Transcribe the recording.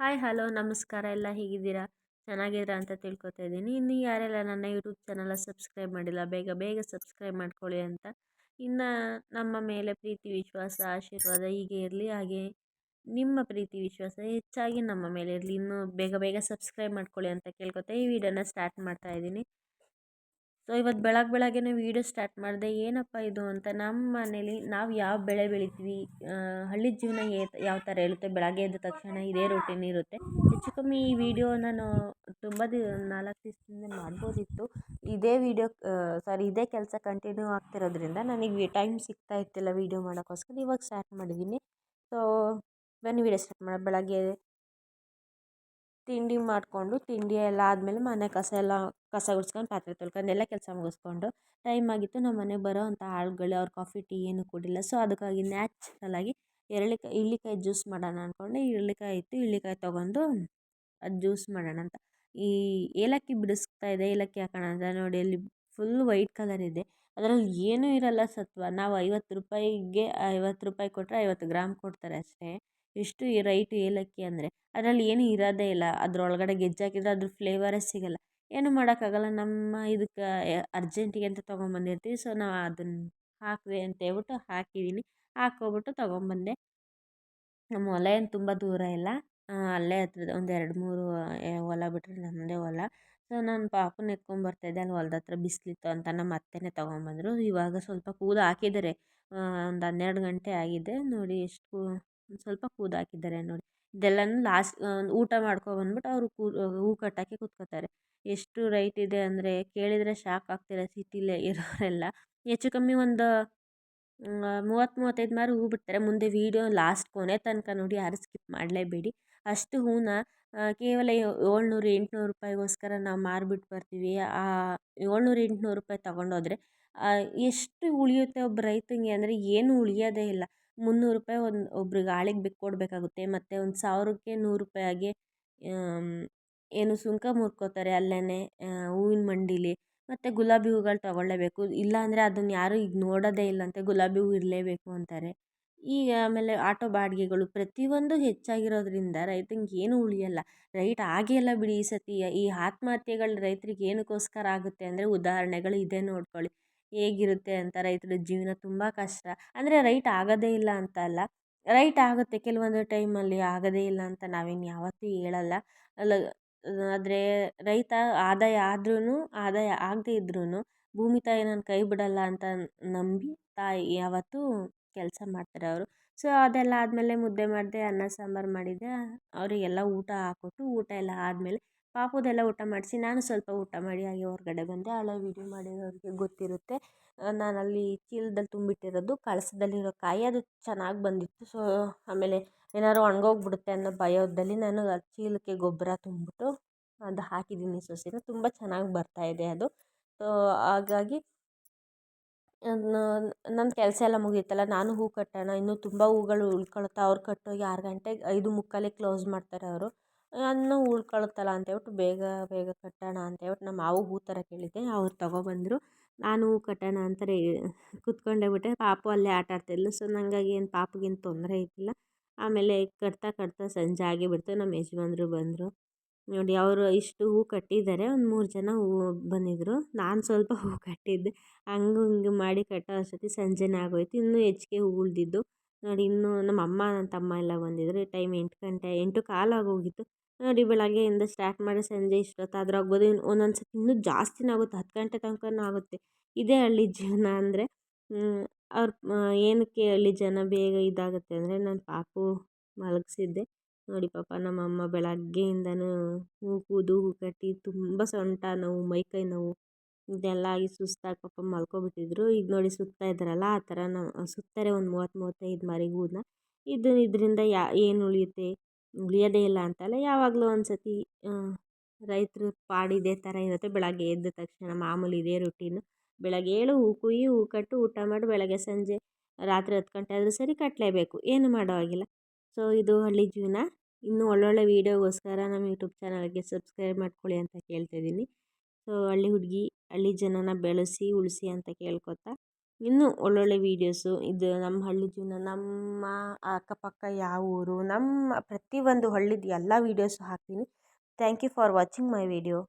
Hi, hello, ನಮಸ್ಕಾರ. ಎಲ್ಲ ಹೇಗಿದ್ದೀರಾ? ಚೆನ್ನಾಗಿದ್ದೀರಾ ಅಂತ ತಿಳ್ಕೊತಾ ಇದ್ದೀನಿ. ಇನ್ನು ಯಾರೆಲ್ಲ ನನ್ನ ಯೂಟ್ಯೂಬ್ ಚಾನಲ್ ಸಬ್ಸ್ಕ್ರೈಬ್ ಮಾಡಿಲ್ಲ, ಬೇಗ ಬೇಗ ಸಬ್ಸ್ಕ್ರೈಬ್ ಮಾಡ್ಕೊಳ್ಳಿ ಅಂತ. ಇನ್ನು ನಮ್ಮ ಮೇಲೆ ಪ್ರೀತಿ, ವಿಶ್ವಾಸ, ಆಶೀರ್ವಾದ ಹೀಗೆ ಇರಲಿ. ಹಾಗೆ ನಿಮ್ಮ ಪ್ರೀತಿ, ವಿಶ್ವಾಸ ಹೆಚ್ಚಾಗಿ ನಮ್ಮ ಮೇಲೆ ಇರಲಿ. ಇನ್ನೂ ಬೇಗ ಬೇಗ ಸಬ್ಸ್ಕ್ರೈಬ್ ಮಾಡ್ಕೊಳ್ಳಿ ಅಂತ ಕೇಳ್ಕೊತಾ ಈ ವಿಡಿಯೋನ ಸ್ಟಾರ್ಟ್ ಮಾಡ್ತಾ ಇದ್ದೀನಿ. ಸೊ ಇವತ್ತು ಬೆಳಗ್ಗೆ ಬೆಳಗ್ಗೆನೇ ವೀಡಿಯೋ ಸ್ಟಾರ್ಟ್ ಮಾಡಿದೆ. ಏನಪ್ಪ ಇದು ಅಂತ ನಮ್ಮ ಮನೇಲಿ ನಾವು ಯಾವ ಬೆಳೆ ಬೆಳಿತೀವಿ ಹಳ್ಳಿ ಜೀವನ ಯಾವ ಥರ ಇರುತ್ತೆ? ಬೆಳಗ್ಗೆ ಎದ್ದ ತಕ್ಷಣ ಇದೇ ರೂಟೀನ್ ಇರುತ್ತೆ. ಹೆಚ್ಚು ಕಮ್ಮಿ ಈ ವಿಡಿಯೋ ನಾನು ತುಂಬ ದಿ, ನಾಲ್ಕು ದಿವಸದಿಂದ ಮಾಡ್ಬೋದಿತ್ತು. ಇದೇ ವಿಡಿಯೋ ಸಾರಿ ಇದೇ ಕೆಲಸ ಕಂಟಿನ್ಯೂ ಆಗ್ತಿರೋದ್ರಿಂದ ನನಗೆ ಟೈಮ್ ಸಿಗ್ತಾ ಇತ್ತಿಲ್ಲ ವೀಡಿಯೋ ಮಾಡೋಕ್ಕೋಸ್ಕರ. ಇವಾಗ ಸ್ಟಾರ್ಟ್ ಮಾಡಿದ್ದೀನಿ ಸೊ ಬನ್ನಿ ವೀಡಿಯೋ ಸ್ಟಾರ್ಟ್ ಮಾಡೋಣ ಬೆಳಗ್ಗೆ ತಿಂಡಿ ಮಾಡಿಕೊಂಡು ತಿಂಡಿ ಎಲ್ಲ ಆದಮೇಲೆ ಮನೆ ಕಸ ಎಲ್ಲ ಕಸ ಗುಡ್ಸ್ಕೊಂಡು ಪಾತ್ರೆ ತೊಳ್ಕೊಂಡು ಎಲ್ಲ ಕೆಲಸ ಮುಗಿಸ್ಕೊಂಡು ಟೈಮ್ ಆಗಿತ್ತು ನಮ್ಮ ಮನೆಗೆ ಬರೋ ಅಂಥ ಆಳುಗಳು ಅವ್ರು ಕಾಫಿ ಟೀ ಏನು ಕುಡಿಲ್ಲ. ಸೊ ಅದಕ್ಕಾಗಿ ನ್ಯಾಚುರಲಾಗಿ ಎರಳಿಕಾಯಿ ಇಳ್ಳಿಕಾಯಿ ಜ್ಯೂಸ್ ಮಾಡೋಣ ಅಂದ್ಕೊಂಡು ಇಳ್ಳಿಕಾಯಿ ಇತ್ತು ಇಳ್ಳಿಕಾಯಿ ತೊಗೊಂಡು ಅದು ಜ್ಯೂಸ್ ಮಾಡೋಣ ಅಂತ. ಈ ಏಲಕ್ಕಿ ಬಿಡಿಸ್ತಾ ಇದೆ, ಏಲಕ್ಕಿ ಹಾಕೋಣ ಅಂತ ನೋಡಿ, ಅಲ್ಲಿ ಫುಲ್ ವೈಟ್ ಕಲರ್ ಇದೆ. ಅದರಲ್ಲಿ ಏನೂ ಇರಲ್ಲ ಸತ್ವ. ನಾವು ಐವತ್ತು ರೂಪಾಯಿಗೆ ಐವತ್ತು ರೂಪಾಯಿ ಕೊಟ್ಟರೆ ಐವತ್ತು ಗ್ರಾಮ್ ಕೊಡ್ತಾರೆ ಅಷ್ಟೇ. ಎಷ್ಟು ರೈಟು ಏಲಕ್ಕಿ ಅಂದರೆ ಅದರಲ್ಲಿ ಏನೂ ಇರೋದೇ ಇಲ್ಲ. ಅದರೊಳಗಡೆ ಗೆಜ್ಜೆ ಅದ್ರ ಫ್ಲೇವರೇ ಸಿಗೋಲ್ಲ. ಏನೂ ಮಾಡೋಕ್ಕಾಗಲ್ಲ. ನಮ್ಮ ಇದಕ್ಕೆ ಅರ್ಜೆಂಟಿಗೆ ಅಂತ ತೊಗೊಂಬಂದಿರ್ತೀವಿ. ಸೊ ನಾವು ಅದನ್ನು ಹಾಕಿದೆ ಅಂತ ಹೇಳ್ಬಿಟ್ಟು ಹಾಕಿದ್ದೀನಿ ಹಾಕ್ಕೊಬಿಟ್ಟು ತೊಗೊಂಬಂದೆ. ನಮ್ಮ ಹೊಲ ಏನು ತುಂಬ ದೂರ ಇಲ್ಲ. ಅಲ್ಲೇ ಹತ್ರದ, ಒಂದು ಎರಡು ಮೂರು ಹೊಲ ಬಿಟ್ಟರೆ ನಮ್ಮದೇ ಹೊಲ. ಸೊ ನಾನು ಪಾಪನ ಎತ್ಕೊಂಬರ್ತಾಯಿದ್ದೆ ಅಲ್ಲಿ ಹೊಲದ ಹತ್ರ ಬಿಸಿಲಿತ್ತು ಅಂತ ನಮ್ಮ ಅತ್ತೆನೇ ತೊಗೊಂಬಂದರು. ಇವಾಗ ಸ್ವಲ್ಪ ಕೂದ ಹಾಕಿದ್ದಾರೆ. ಒಂದು ಹನ್ನೆರಡು ಗಂಟೆ ಆಗಿದೆ. ನೋಡಿ ಎಷ್ಟು ಸ್ವಲ್ಪ ಕೂದಾಕಿದ್ದಾರೆ ನೋಡಿ. ಇದೆಲ್ಲನೂ ಲಾಸ್ಟ್ ಊಟ ಮಾಡ್ಕೊಬಂದ್ಬಿಟ್ಟು ಅವರು ಕೂ ಹೂ ಕಟ್ಟೋಕ್ಕೆ ಕೂತ್ಕೋತಾರೆ. ಎಷ್ಟು ರೈಟ್ ಇದೆ ಅಂದರೆ ಕೇಳಿದರೆ ಶಾಕ್ ಆಗ್ತಿರ ಸಿಟಿಲೇ ಇರೋರೆಲ್ಲ. ಹೆಚ್ಚು ಕಮ್ಮಿ ಒಂದು ಮೂವತ್ತು ಮೂವತ್ತೈದು ಮಾರು ಹೂ ಬಿಡ್ತಾರೆ. ಮುಂದೆ ವೀಡಿಯೋ ಲಾಸ್ಟ್ ಕೊನೆ ತನಕ ನೋಡಿ ಯಾರು ಸ್ಕಿಪ್ ಮಾಡಲೇಬೇಡಿ. ಅಷ್ಟು ಹೂನ ಕೇವಲ ಏಳ್ನೂರು, ಎಂಟುನೂರು ರೂಪಾಯಿಗೋಸ್ಕರ ನಾವು ಮಾರಿಬಿಟ್ಟು ಬರ್ತೀವಿ. ಆ, ಏಳ್ನೂರು, ಎಂಟುನೂರು ರೂಪಾಯಿ ತೊಗೊಂಡೋದ್ರೆ ಎಷ್ಟು ಉಳಿಯುತ್ತೆ ಒಬ್ಬ ರೈತನಿಗೆ ಅಂದರೆ ಏನೂ ಉಳಿಯೋದೇ ಇಲ್ಲ. ಮುನ್ನೂರು ರೂಪಾಯಿ ಒಂದು ಒಬ್ರಿಗೆ ಆಳಿಗೆ ಬೇಕು ಕೊಡಬೇಕಾಗುತ್ತೆ. ಮತ್ತು ಒಂದು ಸಾವಿರಕ್ಕೆ ನೂರು ರೂಪಾಯಿ ಏನು ಸುಂಕ ಮುರ್ಕೋತಾರೆ ಅಲ್ಲೇ ಹೂವಿನ ಮಂಡೀಲಿ. ಮತ್ತು ಗುಲಾಬಿ ಹೂಗಳು ತಗೊಳ್ಳೇಬೇಕು. ಇಲ್ಲಾಂದರೆ ಅದನ್ನು ಯಾರೂ ಈಗ ನೋಡೋದೇ ಇಲ್ಲಂತೆ ಗುಲಾಬಿ ಹೂ ಇರಲೇಬೇಕು ಅಂತಾರೆ. ಈಗ ಆಮೇಲೆ ಆಟೋ ಬಾಡಿಗೆಗಳು ಪ್ರತಿಯೊಂದು ಹೆಚ್ಚಾಗಿರೋದ್ರಿಂದ ರೈತನಿಗೆ ಏನೂ ಉಳಿಯೋಲ್ಲ. ರೈಟ್ ಆಗೇ ಇಲ್ಲ ಬಿಡಿ ಈ ಸತಿ ಈ ಆತ್ಮಹತ್ಯೆಗಳು ರೈತರಿಗೆ ಏನಕ್ಕೋಸ್ಕರ ಆಗುತ್ತೆ ಅಂದರೆ ಉದಾಹರಣೆಗಳು ಇದೆ ನೋಡ್ಕೊಳ್ಳಿ. ಹೇಗಿರುತ್ತೆ ಅಂತ ರೈತರ ಜೀವನ ತುಂಬ ಕಷ್ಟ. ಅಂದರೆ ರೈಟ್ ಆಗೋದೇ ಇಲ್ಲ ಅಂತ ಅಲ್ಲ. ರೈಟ್ ಆಗುತ್ತೆ ಕೆಲವೊಂದು ಟೈಮಲ್ಲಿ ಆಗೋದೇ ಇಲ್ಲ ಅಂತ ನಾವೇನು ಯಾವತ್ತೂ ಹೇಳಲ್ಲ. ಅಲ್ಲ, ಆದರೆ ರೈತ ಆದಾಯ ಆದ್ರೂ ಆದಾಯ ಆಗದೇ ಇದ್ರೂ ಭೂಮಿ ತಾಯಿ ನನ್ನ ಕೈ ಬಿಡಲ್ಲ ಅಂತ ನಂಬಿ ತಾಯಿ ಯಾವತ್ತೂ ಕೆಲಸ ಮಾಡ್ತಾರೆ ಅವರು. ಸೊ, ಅದೆಲ್ಲ ಆದಮೇಲೆ ಮುದ್ದೆ ಮಾಡಿದೆ, ಅನ್ನ ಸಾಂಬಾರು ಮಾಡಿದೆ. ಅವರಿಗೆಲ್ಲ ಊಟ ಹಾಕ್ಕೊಟ್ಟು ಊಟ ಎಲ್ಲ ಆದಮೇಲೆ ಪಾಪುದೆಲ್ಲ ಊಟ ಮಾಡಿಸಿ ನಾನು ಸ್ವಲ್ಪ ಊಟ ಮಾಡಿ ಹಾಗೆ ಹೊರಗಡೆ ಬಂದೆ. ಹಳೆ ವೀಡಿಯೋ ಮಾಡಿರೋರಿಗೆ ಗೊತ್ತಿರುತ್ತೆ. ನಾನು ಅಲ್ಲಿ ಚೀಲದಲ್ಲಿ ತುಂಬಿಟ್ಟಿರೋದು, ಕಳಸದಲ್ಲಿರೋ ಕಾಯಿ ಅದು ಚೆನ್ನಾಗಿ ಬಂದಿತ್ತು. ಸೊ, ಆಮೇಲೆ ಏನಾದ್ರು ಒಣಗೋಗ್ಬಿಡುತ್ತೆ ಅನ್ನೋ ಭಯದಲ್ಲಿ ನಾನು ಚೀಲಕ್ಕೆ ಗೊಬ್ಬರ ತುಂಬಿಬಿಟ್ಟು ಅದು ಹಾಕಿದ್ದೀನಿ ಸಸಿನ ತುಂಬ ಚೆನ್ನಾಗಿ ಬರ್ತಾಯಿದೆ ಅದು. ಸೊ, ಹಾಗಾಗಿ ನನ್ನ ಕೆಲಸ ಎಲ್ಲ ಮುಗಿಯುತ್ತಲ್ಲ, ನಾನು ಹೂ ಕಟ್ಟೋಣ, ಇನ್ನೂ ತುಂಬ ಹೂಗಳು ಉಳ್ಕೊಳುತ್ತೆ, ಅವ್ರು ಕಟ್ಟೋಗಿ ಆರು ಗಂಟೆಗೆ ಐದು ಮುಕ್ಕಾಲಿಗೆ ಕ್ಲೋಸ್ ಮಾಡ್ತಾರೆ ಅವರು. ಇನ್ನೂ ಉಳ್ಕೊಳುತ್ತಲ್ಲ ಅಂತೇಳ್ಬಿಟ್ಟು ಬೇಗ ಬೇಗ ಕಟ್ಟೋಣ ಅಂತೇಳ್ಬಿಟ್ಟು ನಮ್ಮ ಮಾವು ಹೂ ತರಕ್ಕೆ ಹೇಳಿದ್ದೆ ಅವ್ರು ತಗೊಬಂದರು ನಾನು ಹೂ ಕಟ್ಟೋಣ ಅಂತ ರೇ, ಕೂತ್ಕೊಂಡೇ ಬಿಟ್ಟೆ. ಪಾಪು ಅಲ್ಲೇ ಆಟ ಆಡ್ತಿದ್ಲು ಸೊ ನನಗಾಗಿ ಏನು ಪಾಪುಗೇನು ತೊಂದರೆ ಇದ್ದಿಲ್ಲ. ಆಮೇಲೆ ಕಟ್ತಾ ಕಟ್ತಾ ಸಂಜೆ ಆಗೇ ಬಿಡ್ತು ನಮ್ಮ ಯಜಮಾನ್ರು ಬಂದರು. ನೋಡಿ ಅವರು ಇಷ್ಟು ಹೂ ಕಟ್ಟಿದ್ದಾರೆ, ಒಂದು ಮೂರು ಜನ ಹೂ ಬಂದಿದ್ದರು ನಾನು ಸ್ವಲ್ಪ ಹೂ ಕಟ್ಟಿದ್ದೆ. ಹಂಗೂ ಹಿಂಗೂ ಮಾಡಿ ಕಟ್ಟೋ ಅಷ್ಟೊತ್ತಿಗೆ ಸಂಜೆನೇ ಆಗೋಯ್ತು. ಇನ್ನೂ ಹೆಚ್ಚಿಗೆ ಹೂ ಉಳಿದಿದ್ದು. ನೋಡಿ ಇನ್ನೂ ನಮ್ಮ ಅಮ್ಮ, ನನ್ನ ತಮ್ಮ ಎಲ್ಲ ಬಂದಿದ್ದರು ಟೈಮ್ ಎಂಟು ಗಂಟೆ, ಎಂಟು ಕಾಲು ಆಗೋಗಿತ್ತು ನೋಡಿ ಬೆಳಗ್ಗೆಯಿಂದ ಸ್ಟಾರ್ಟ್ ಮಾಡಿ ಸಂಜೆ ಇಷ್ಟೊತ್ತಾದರೂ ಆಗ್ಬೋದು. ಇನ್ನು ಒಂದೊಂದು ಸತಿ ಇನ್ನೂ ಜಾಸ್ತಿನೇ ಆಗುತ್ತೆ. ಹತ್ತು ಗಂಟೆ ತನಕನೂ ಆಗುತ್ತೆ. ಇದೇ ಹಳ್ಳಿ ಜೀವನ ಅಂದರೆ ಅವ್ರು ಏನಕ್ಕೆ ಹಳ್ಳಿ ಜನ ಬೇಗ ಇದಾಗುತ್ತೆ ಅಂದರೆ, ನಾನು ಪಾಪು ಮಲಗಿಸಿದ್ದೆ. ನೋಡಿ ಪಾಪ ನಮ್ಮಮ್ಮ ಬೆಳಗ್ಗೆಯಿಂದನೂ ಕೂದು ಕಟ್ಟಿ ತುಂಬ ಸೊಂಟ ನೋವು ಮೈಕೈ ನೋವು, ಇದೆಲ್ಲ ಆಗಿ ಸುಸ್ತಾಗಿ ಪಾಪ ಮಲ್ಕೊಬಿಟ್ಟಿದ್ರು. ಈಗ ನೋಡಿ ಸುತ್ತಾ ಇದ್ದಾರಲ್ಲ, ಆ ಥರ ನಾವು ಸುತ್ತಾರೆ ಒಂದು ಮೂವತ್ತು, ಮೂವತ್ತೈದು ಮಾರಿಗೆ ಹೂವನ್ನ ಇದು ಇದರಿಂದ ಯಾ, ಏನು ಉಳಿಯುತ್ತೆ? ಉಳಿಯೋದೇ ಇಲ್ಲ ಅಂತಲ್ಲ, ಯಾವಾಗಲೂ ಒಂದು ಸತಿ ರೈತರು ಪಾಡು ಇದೇ ಥರ ಇರುತ್ತೆ. ಬೆಳಗ್ಗೆ ಎದ್ದ ತಕ್ಷಣ ಮಾಮೂಲಿ ಇದೇ ರುಟೀನು ಬೆಳಗ್ಗೆ ಏಳು ಹೂ ಕುಯ್ಯಿ, ಹೂ ಕಟ್ಟು, ಊಟ ಮಾಡಿ, ಬೆಳಗ್ಗೆ ಸಂಜೆ ರಾತ್ರಿ ಹತ್ತು ಗಂಟೆ ಆದರೂ ಸರಿ ಕಟ್ಟಲೇಬೇಕು ಏನು ಮಾಡೋ ಹಾಗಿಲ್ಲ. ಸೊ, ಇದು ಹಳ್ಳಿ ಜೀವನ. ಇನ್ನೂ ಒಳ್ಳೊಳ್ಳೆ ವೀಡಿಯೋಗೋಸ್ಕರ ನಮ್ಮ ಯೂಟ್ಯೂಬ್ ಚಾನಲ್ಗೆ ಸಬ್ಸ್ಕ್ರೈಬ್ ಮಾಡ್ಕೊಳ್ಳಿ ಅಂತ ಕೇಳ್ತಾಯಿದ್ದೀನಿ ಸೊ, ಹಳ್ಳಿ ಹುಡುಗಿ, ಹಳ್ಳಿ ಜನನ ಬೆಳೆಸಿ, ಉಳಿಸಿ ಅಂತ ಕೇಳ್ಕೊತಾ, ಇನ್ನೂ ಒಳ್ಳೊಳ್ಳೆ ವೀಡಿಯೋಸು, ಇದು ನಮ್ಮ ಹಳ್ಳಿ ಜೀವನ, ನಮ್ಮ ಅಕ್ಕಪಕ್ಕ ಯಾವ ಊರು, ನಮ್ಮ ಪ್ರತಿಯೊಂದು ಹಳ್ಳಿದು ಎಲ್ಲ ವೀಡಿಯೋಸು ಹಾಕ್ತೀನಿ. Thank you for watching my video.